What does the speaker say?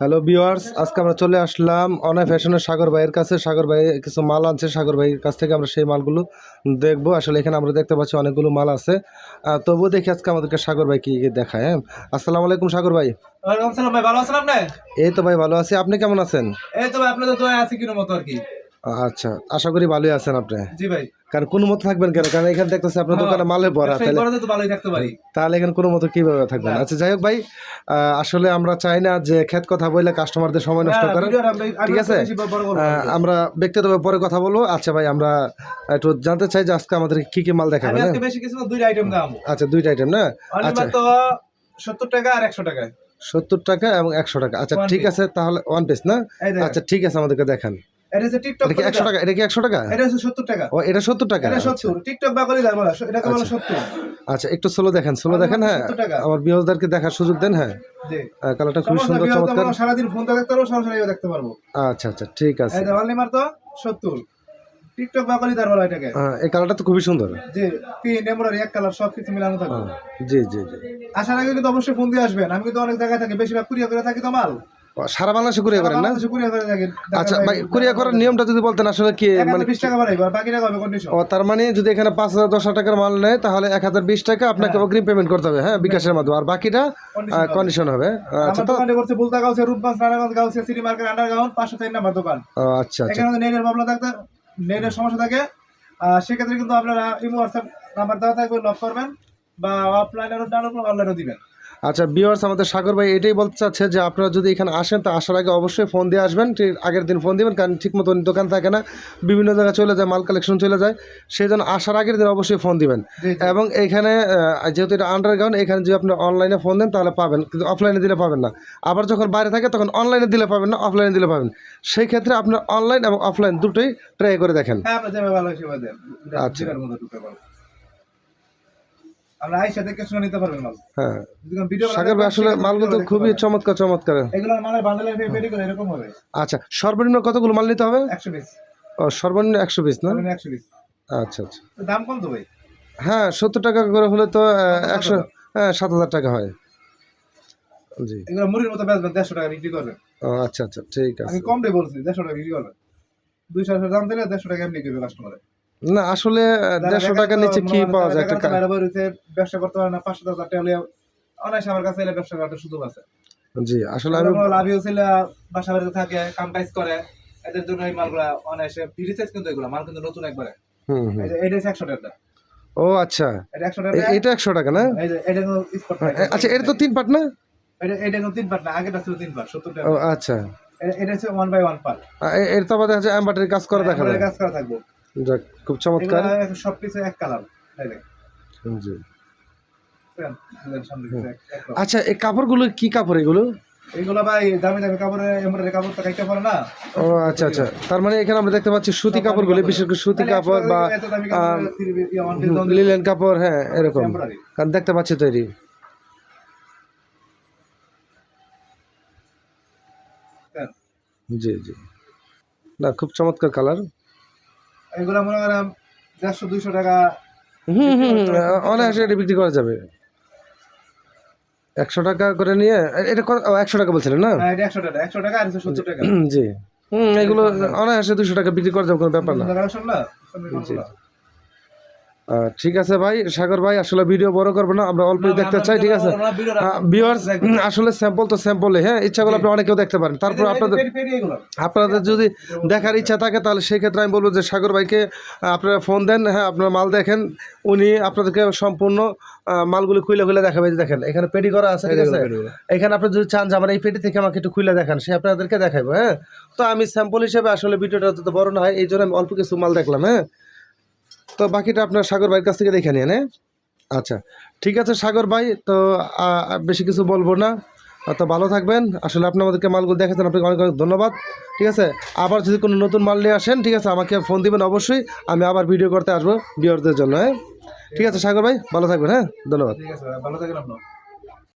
Hello viewers আজকে আমরা চলে আসলাম অনেক ফ্যাশনের সাগর ভাইয়ের কাছে। সাগর ভাই কিছু মাল আনছে সাগর ভাইয়ের কাছ থেকে আমরা সেই মালগুলো দেখব। আসলে এখানে আমরা দেখতে পাচ্ছি অনেকগুলো মাল আছে। তবুও দেখি আজকে আমাদেরকে সাগর ভাই কি কি দেখায় হ্যাঁ? আসসালামু আলাইকুম সাগর ভাই। ওয়ালাইকুম সালাম ভাই ভালো আছেন আপনি? এই তো ভাই ভালো আছি। আপনি কেমন আছেন? এই তো ভাই আপনাদের তো আছে কিনো মতো আর কি। আচ্ছা আশা করি ভালোই আছেন আপনি। জি ভাই। কারণ কোনো মতো থাকবেন কেন? কারণ এখানে দেখতেছি আপনার দোকানে মালে ভরা তাহলে তাহলে এখানে কোনো মতো কীভাবে থাকবেন? আচ্ছা যাই হোক ভাই আসলে আমরা চাই না যে ক্ষেত কথা বললে কাস্টমারদের সময় নষ্ট হ্যাঁ, আমি ঠিক আছে? আমরা ব্যক্তিগতভাবে পরে কথা বলব। আচ্ছা ভাই আমরা একটু জানতে চাই যে আজকে আমাদের কি কি মাল দেখাবেন হ্যাঁ? আজকে বেশি কিছু না দুইটা আইটেম দাম আচ্ছা দুইটা আইটেম না? আচ্ছা। সত্তর টাকা আর একশো টাকা সত্তর টাকা এবং একশো টাকা। আচ্ছা ঠিক আছে তাহলে ওয়ান পিস না? আচ্ছা ঠিক আছে আমাদেরকে দেখান। এটা টিকটক এটা কি একশো টাকা? এটা কি একশো টাকা? এটা হচ্ছে সত্তর টাকা। ও এটা সত্তর টাকা? এটা সত্তর। টিকটক বা করে বলা এটাকে বলা আচ্ছা। একটু স্লো দেখেন স্লো দেখেন হ্যাঁ। আমার বিহজদারকে দেখার সুযোগ দেন হ্যাঁ। জি। কালারটা খুবই সুন্দর চমৎকার। আমরা সারাদিন ফোন দেখতে পারব সরাসরি দেখতে পারব। আচ্ছা আচ্ছা ঠিক আছে। এই তো টিকটক এটাকে। কালারটা তো খুবই সুন্দর। জি পিন এমব্রয়ডারি এক কালার সব কিছু মিলানো থাকবে। জি জি জি। আসার আগে কিন্তু অবশ্যই ফোন দিয়ে আসবেন। আমি কিন্তু অনেক জায়গায় থাকি বেশিরভাগ কুরিয়া করে থাকি তো মাল। সারা বাংলাদেশে কুরিয়া করেন না? আচ্ছা ভাই কুরিয়া করার নিয়মটা যদি বলতেন আসলে কি মানে বিশ টাকা বাড়াইবো আর বাকি হবে কন্ডিশন ও তার মানে যদি এখানে পাঁচ হাজার দশ টাকার মাল নেয় তাহলে এক হাজার বিশ টাকা আপনাকে অগ্রিম পেমেন্ট করতে হবে হ্যাঁ বিকাশের মাধ্যমে। আর বাকিটা কন্ডিশন হবে। আচ্ছা তো আচ্ছা আচ্ছা। নেটের সমস্যা থাকে সেক্ষেত্রে কিন্তু আপনারা ইমো হোয়াটসঅ্যাপ নাম্বার দেওয়া থাকবে লক করবেন বা অফলাইনেরও ডাউনলোড অনলাইনেও দিবেন। আচ্ছা বিয়ার্স আমাদের সাগর ভাই এটাই বলতে চাচ্ছে যে আপনারা যদি এখানে আসেন তা আসার আগে অবশ্যই ফোন দিয়ে আসবেন। ঠিক আগের দিন ফোন দিবেন কারণ ঠিক মতো দোকান থাকে না বিভিন্ন জায়গায় চলে যায় মাল কালেকশন চলে যায় সেই জন্য আসার আগের দিন অবশ্যই ফোন দিবেন। এবং এখানে যেহেতু এটা আন্ডারগ্রাউন্ড এখানে যদি আপনি অনলাইনে ফোন দেন তাহলে পাবেন কিন্তু অফলাইনে দিলে পাবেন না। আবার যখন বাইরে থাকে তখন অনলাইনে দিলে পাবেন না অফলাইনে দিলে পাবেন সেই ক্ষেত্রে আপনার অনলাইন এবং অফলাইন দুটোই ট্রাই করে দেখেন। হ্যাঁ আচ্ছা। আমরা আইসা দেখে শুনে নিতে পারবেন মাল। হ্যাঁ। সাগর ভাই আসলে মালগুলো তো খুবই চমৎকার চমৎকার। এগুলো মালের বান্ডেলের পেডি করে এরকম হবে। আচ্ছা সর্বনিম্ন কতগুলো মাল নিতে হবে? একশো পিস ও সর্বনিম্ন একশো পিস না? একশো পিস আচ্ছা আচ্ছা। দাম কম তো ভাই? হ্যাঁ সত্তর টাকা করে হলে তো আহ, একশো হ্যাঁ সাত হাজার টাকা হয়। জি। এগুলো মুড়ির মতো বেচবেন দেড়শো টাকা বিক্রি করবেন। ও আচ্ছা আচ্ছা ঠিক আছে। আমি কম দিয়ে বলছি দেড়শো টাকা বিক্রি করবেন। দুইশো আড়াইশো দাম দিলে দেড়শো টাকা এমনি করবে কাস্টমারে না আসলে দেড়শো টাকার নিচে কি পাওয়া যায় একটা ব্যবসা করতে পারে না পাঁচশো হাজার টাকা হলে অনায়াসে আমার কাছে এলে ব্যবসা করার সুযোগ আছে। জি আসলে আমি লাভই হচ্ছিল বাসা বাড়িতে থাকে কাম কাজ করে এদের জন্য এই মালগুলা অনায়াসে ফ্রি সাইজ কিন্তু এগুলো মাল কিন্তু নতুন একবারে। হুম এটা একশো টাকা ও আচ্ছা। এটা একশো টাকা এটা একশো টাকা না? এই যে এটা কোনো স্পট এ- আচ্ছা এটা তো তিন পার্ট না? এটা এটা তিন পার্ট না আগেটা ছিল তিন পার্ট সত্তর টাকা। ও আচ্ছা। এটা- হচ্ছে ওয়ান বাই ওয়ান পার্ট এর তো আবার দেখা যায় এম্বাটারি কাজ করা দেখা যায়। কাজ করা থাকব। যাক খুব চমৎকার। এগুলো সব কিছু এক কালার জি। আচ্ছা এই কাপড়গুলো কি কাপড় এগুলো? এইগুলো ভাই দামি দামি কাপড়ে এমব্রয়ডারি কাপড় তো খাইতে পারে না। ও আচ্ছা আচ্ছা। তার মানে এখানে আমরা দেখতে পাচ্ছি সুতি কাপড়গুলো বিশেষ করে সুতি কাপড় বা ইয়ে, লিলেন কাপড় হ্যাঁ এরকম। কারণ দেখতে পাচ্ছি তৈরি। হ্যাঁ। জি জি। না খুব চমৎকার কালার। এগুলো মনে করেন দেড়শো দুইশো টাকা হুম হুম অনায়াসে এটা বিক্রি করা যাবে। একশো টাকা করে নিয়ে এটা একশো টাকা বলছিলেন না? হ্যাঁ, একশো টাকা একশো টাকা আর সত্তর টাকা। জি। হুম এগুলো অনায়াসে দুশো টাকা বিক্রি করা যাবে কোনো ব্যাপার না। ঠিক আছে ভাই সাগর ভাই আসলে ভিডিও বড় করব না আমরা অল্পই দেখতে চাই ঠিক আছে? ভিউয়ার্স আসলে স্যাম্পল তো স্যাম্পলে হ্যাঁ? ইচ্ছা করলে আপনি অনেকেও দেখতে পারেন। তারপর আপনাদের। আপনাদের যদি দেখার ইচ্ছা থাকে তাহলে সেই ক্ষেত্রে আমি বলব যে সাগর ভাইকে আপনারা ফোন দেন হ্যাঁ আপনারা মাল দেখেন। উনি আপনাদেরকে সম্পূর্ণ মালগুলি খুলে খুলে দেখাবে যে দেখেন এখানে পেটি করা আছে ঠিক আছে? এখানে আপনি যদি চান যে আমার এই পেটি থেকে আমাকে একটু খুলে দেখান সে আপনাদেরকে দেখাবো হ্যাঁ? তো আমি স্যাম্পল হিসেবে আসলে ভিডিওটা তো বড় না হয় এই জন্য আমি অল্প কিছু মাল দেখলাম হ্যাঁ? তো বাকিটা আপনার সাগর ভাইয়ের কাছ থেকে দেখে নিয়ে হ্যাঁ? আচ্ছা ঠিক আছে সাগর ভাই, তো বেশি কিছু বলব না। তো ভালো থাকবেন। আসলে আপনি আমাদেরকে মালগুলো দেখাচ্ছেন, আপনাকে অনেক অনেক ধন্যবাদ। ঠিক আছে? আবার যদি কোনো নতুন মাল নিয়ে আসেন, ঠিক আছে, আমাকে ফোন দিবেন অবশ্যই। আমি আবার ভিডিও করতে আসব বিয়ারদের জন্য হ্যাঁ? ঠিক আছে সাগর ভাই, ভালো থাকবেন হ্যাঁ? ধন্যবাদ। ঠিক আছে ভালো থাকবেন আপনার